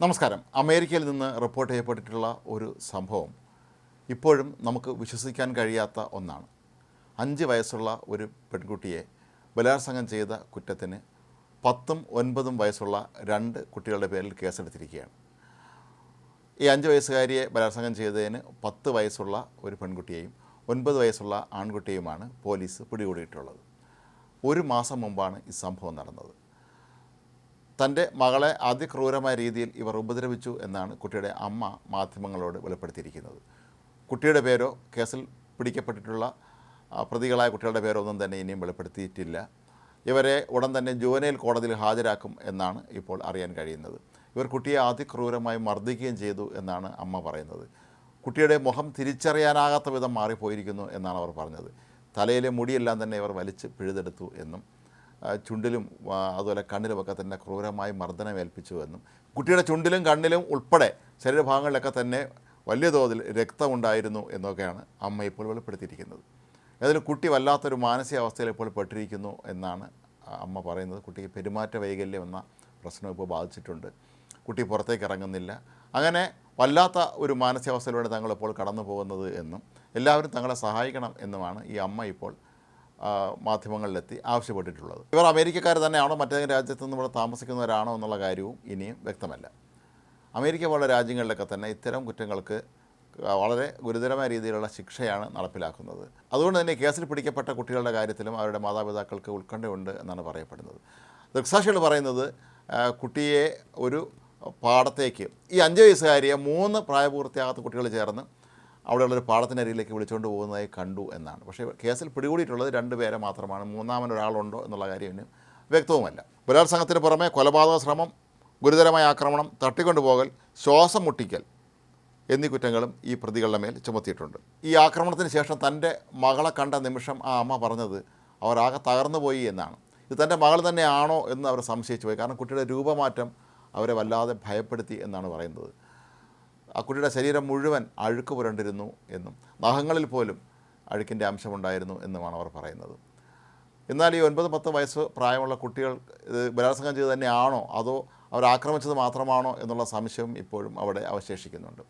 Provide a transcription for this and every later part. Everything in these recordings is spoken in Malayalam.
നമസ്കാരം. അമേരിക്കയിൽ നിന്ന് റിപ്പോർട്ട് ചെയ്യപ്പെട്ടിട്ടുള്ള ഒരു സംഭവം ഇപ്പോഴും നമുക്ക് വിശ്വസിക്കാൻ കഴിയാത്ത ഒന്നാണ്. അഞ്ച് വയസ്സുള്ള ഒരു പെൺകുട്ടിയെ ബലാത്സംഗം ചെയ്ത കുറ്റത്തിന് പത്തും ഒൻപതും വയസ്സുള്ള രണ്ട് കുട്ടികളുടെ പേരിൽ കേസെടുത്തിരിക്കുകയാണ്. ഈ അഞ്ച് വയസ്സുകാരിയെ ബലാത്സംഗം ചെയ്തതിന് പത്ത് വയസ്സുള്ള ഒരു പെൺകുട്ടിയെയും ഒൻപത് വയസ്സുള്ള ആൺകുട്ടിയുമാണ് പോലീസ് പിടികൂടിയിട്ടുള്ളത്. ഒരു മാസം മുമ്പാണ് ഈ സംഭവം നടന്നത്. തന്റെ മകളെ അതിക്രൂരമായ രീതിയിൽ ഇവർ ഉപദ്രവിച്ചു എന്നാണ് കുട്ടിയുടെ അമ്മ മാധ്യമങ്ങളോട് വെളിപ്പെടുത്തിയിരിക്കുന്നത്. കുട്ടിയുടെ പേരോ കേസിൽ പിടിക്കപ്പെട്ടിട്ടുള്ള പ്രതികളായ കുട്ടികളുടെ പേരോ ഒന്നും തന്നെ ഇനിയും വെളിപ്പെടുത്തിയിട്ടില്ല. ഇവരെ ഉടൻ തന്നെ ജുവനൈൽ കോടതിയിൽ ഹാജരാക്കും എന്നാണ് ഇപ്പോൾ അറിയാൻ കഴിയുന്നത്. ഇവർ കുട്ടിയെ അതിക്രൂരമായി മർദ്ദിക്കുകയും ചെയ്തു എന്നാണ് അമ്മ പറയുന്നത്. കുട്ടിയുടെ മുഖം തിരിച്ചറിയാനാകാത്ത വിധം മാറിപ്പോയിരിക്കുന്നു എന്നാണ് അവർ പറഞ്ഞത്. തലയിലെ മുടിയെല്ലാം തന്നെ ഇവർ വലിച്ച് പിഴുതെടുത്തു എന്നും ചുണ്ടിലും അതുപോലെ കണ്ണിലുമൊക്കെ തന്നെ ക്രൂരമായി മർദ്ദനമേൽപ്പിച്ചു എന്നും. കുട്ടിയുടെ ചുണ്ടിലും കണ്ണിലും ഉൾപ്പെടെ ശരീരഭാഗങ്ങളിലൊക്കെ തന്നെ വലിയ തോതിൽ രക്തമുണ്ടായിരുന്നു എന്നൊക്കെയാണ് അമ്മ ഇപ്പോൾ വെളിപ്പെടുത്തിയിരിക്കുന്നത്. ഏതായാലും കുട്ടി വല്ലാത്തൊരു മാനസികാവസ്ഥയിൽ ഇപ്പോൾ പെട്ടിരിക്കുന്നു എന്നാണ് അമ്മ പറയുന്നത്. കുട്ടിക്ക് പെരുമാറ്റ വൈകല്യം എന്ന പ്രശ്നം ഇപ്പോൾ ബാധിച്ചിട്ടുണ്ട്. കുട്ടി പുറത്തേക്ക് ഇറങ്ങുന്നില്ല. അങ്ങനെ വല്ലാത്ത ഒരു മാനസികാവസ്ഥയിലൂടെ തങ്ങൾ ഇപ്പോൾ കടന്നു പോകുന്നത് എന്നും എല്ലാവരും തങ്ങളെ സഹായിക്കണം എന്നുമാണ് ഈ അമ്മ ഇപ്പോൾ മാധ്യമങ്ങളിലെത്തി ആവശ്യപ്പെട്ടിട്ടുള്ളത്. ഇവർ അമേരിക്കക്കാർ തന്നെയാണോ മറ്റേതെങ്കിലും രാജ്യത്ത് നിന്ന് ഇവിടെ താമസിക്കുന്നവരാണോ എന്നുള്ള കാര്യവും ഇനിയും വ്യക്തമല്ല. അമേരിക്ക പോലുള്ള രാജ്യങ്ങളിലൊക്കെ തന്നെ ഇത്തരം കുറ്റങ്ങൾക്ക് വളരെ ഗുരുതരമായ രീതിയിലുള്ള ശിക്ഷയാണ് നടപ്പിലാക്കുന്നത്. അതുകൊണ്ട് തന്നെ കേസിൽ പിടിക്കപ്പെട്ട കുട്ടികളുടെ കാര്യത്തിലും അവരുടെ മാതാപിതാക്കൾക്ക് ഉത്കണ്ഠയുണ്ട് എന്നാണ് പറയപ്പെടുന്നത്. ദൃക്സാക്ഷികൾ പറയുന്നത് കുട്ടിയെ ഒരു പാടത്തേക്ക് ഈ അഞ്ച് വയസ്സുകാരിയെ മൂന്ന് പ്രായപൂർത്തിയാകാത്ത കുട്ടികൾ ചേർന്ന് അവിടെയുള്ളൊരു പാടത്തിനരിയിലേക്ക് വിളിച്ചുകൊണ്ട് പോകുന്നതായി കണ്ടു എന്നാണ്. പക്ഷേ കേസിൽ പിടികൂടിയിട്ടുള്ളത് രണ്ട് പേരെ മാത്രമാണ്. മൂന്നാമൻ ഒരാളുണ്ടോ എന്നുള്ള കാര്യം വ്യക്തവുമല്ല. ബലാത്സംഗത്തിന് പുറമെ കൊലപാതക ശ്രമം ഗുരുതരമായ ആക്രമണം തട്ടിക്കൊണ്ടുപോകൽ ശ്വാസം മുട്ടിക്കൽ എന്നീ കുറ്റങ്ങളും ഈ പ്രതികളുടെ മേൽ ചുമത്തിയിട്ടുണ്ട്. ഈ ആക്രമണത്തിന് ശേഷം തന്റെ മകളെ കണ്ട നിമിഷം ആ അമ്മ പറഞ്ഞത് അവരാകെ തകർന്നു പോയി എന്നാണ്. ഇത് തന്റെ മകൾ തന്നെയാണോ എന്ന് അവർ സംശയിച്ചു പോയി. കാരണം കുട്ടിയുടെ രൂപമാറ്റം അവരെ വല്ലാതെ ഭയപ്പെടുത്തി എന്നാണ് പറയുന്നത്. ആ കുട്ടിയുടെ ശരീരം മുഴുവൻ അഴുക്ക് പുരണ്ടിരുന്നു എന്നും നഖങ്ങളിൽ പോലും അഴുക്കിന്റെ അംശമുണ്ടായിരുന്നു എന്നുമാണ് അവർ പറയുന്നത്. എന്നാൽ ഈ ഒൻപത് പത്ത് വയസ്സ് പ്രായമുള്ള കുട്ടികൾ ഇത് ബലാത്സംഗം ചെയ്ത് തന്നെയാണോ? അതോ അവർ ആക്രമിച്ചത് മാത്രമാണോ എന്നുള്ള സംശയം ഇപ്പോഴും അവിടെ അവശേഷിക്കുന്നുണ്ട്.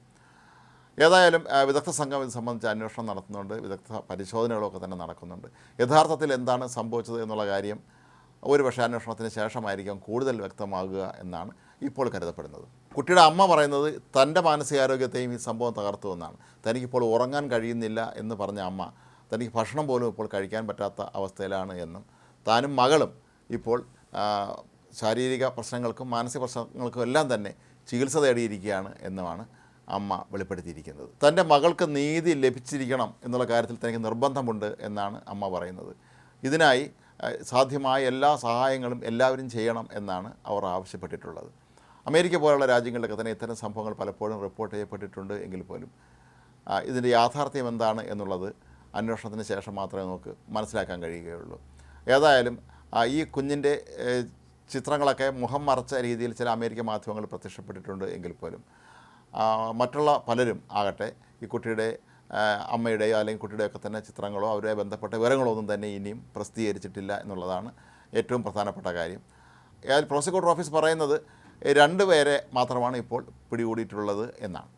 ഏതായാലും വിദഗ്ധ സംഘം ഇത് സംബന്ധിച്ച് അന്വേഷണം നടത്തുന്നുണ്ട്. വിദഗ്ധ പരിശോധനകളൊക്കെ തന്നെ നടക്കുന്നുണ്ട്. യഥാർത്ഥത്തിൽ എന്താണ് സംഭവിച്ചത് എന്നുള്ള കാര്യം ഒരു പക്ഷേ അന്വേഷണത്തിന് ശേഷമായിരിക്കും കൂടുതൽ വ്യക്തമാകുക എന്നാണ് ഇപ്പോൾ കരുതപ്പെടുന്നത്. കുട്ടിയുടെ അമ്മ പറയുന്നത് തന്റെ മാനസികാരോഗ്യത്തെയും ഈ സംഭവം തകർത്തു എന്നാണ് തനിക്കിപ്പോൾ ഉറങ്ങാൻ കഴിയുന്നില്ല എന്ന് പറഞ്ഞ അമ്മ തനിക്ക് ഭക്ഷണം പോലും ഇപ്പോൾ കഴിക്കാൻ പറ്റാത്ത അവസ്ഥയിലാണ് എന്നും താനും മകളും ഇപ്പോൾ ശാരീരിക പ്രശ്നങ്ങൾക്കും മാനസിക പ്രശ്നങ്ങൾക്കും എല്ലാം തന്നെ ചികിത്സ തേടിയിരിക്കുകയാണ് എന്നുമാണ് അമ്മ വെളിപ്പെടുത്തിയിരിക്കുന്നത്. തന്റെ മകൾക്ക് നീതി ലഭിച്ചിരിക്കണം എന്നുള്ള കാര്യത്തിൽ തനിക്ക് നിർബന്ധമുണ്ട് എന്നാണ് അമ്മ പറയുന്നത്. ഇതിനായി സാധ്യമായ എല്ലാ സഹായങ്ങളും എല്ലാവരും ചെയ്യണം എന്നാണ് അവർ ആവശ്യപ്പെട്ടിട്ടുള്ളത്. അമേരിക്ക പോലുള്ള രാജ്യങ്ങളിലൊക്കെ തന്നെ ഇത്തരം സംഭവങ്ങൾ പലപ്പോഴും റിപ്പോർട്ട് ചെയ്യപ്പെട്ടിട്ടുണ്ട് എങ്കിൽ പോലും. ഇതിന്റെ യാഥാർത്ഥ്യം എന്താണ് എന്നുള്ളത് അന്വേഷണത്തിന് ശേഷം മാത്രമേ നമുക്ക് മനസ്സിലാക്കാൻ കഴിയുകയുള്ളൂ. ഏതായാലും ഈ കുഞ്ഞിന്റെ ചിത്രങ്ങളൊക്കെ മുഖം മറച്ച രീതിയിൽ ചില അമേരിക്ക മാധ്യമങ്ങൾ പ്രത്യക്ഷപ്പെട്ടിട്ടുണ്ട് എങ്കിൽ പോലും. മറ്റുള്ള പലരും ആകട്ടെ ഈ കുട്ടിയുടെ അമ്മയുടെയോ അല്ലെങ്കിൽ കുട്ടിയുടെയൊക്കെ തന്നെ ചിത്രങ്ങളോ അവരെ ബന്ധപ്പെട്ട വിവരങ്ങളോ ഒന്നും തന്നെ ഇനിയും പ്രസിദ്ധീകരിച്ചിട്ടില്ല എന്നുള്ളതാണ് ഏറ്റവും പ്രധാനപ്പെട്ട കാര്യം. ഏതായാലും പ്രോസിക്യൂട്ടർ ഓഫീസ് പറയുന്നത് രണ്ട് പേരെ മാത്രമാണ് ഇപ്പോൾ പിടികൂടിയിട്ടുള്ളത് എന്നാണ്.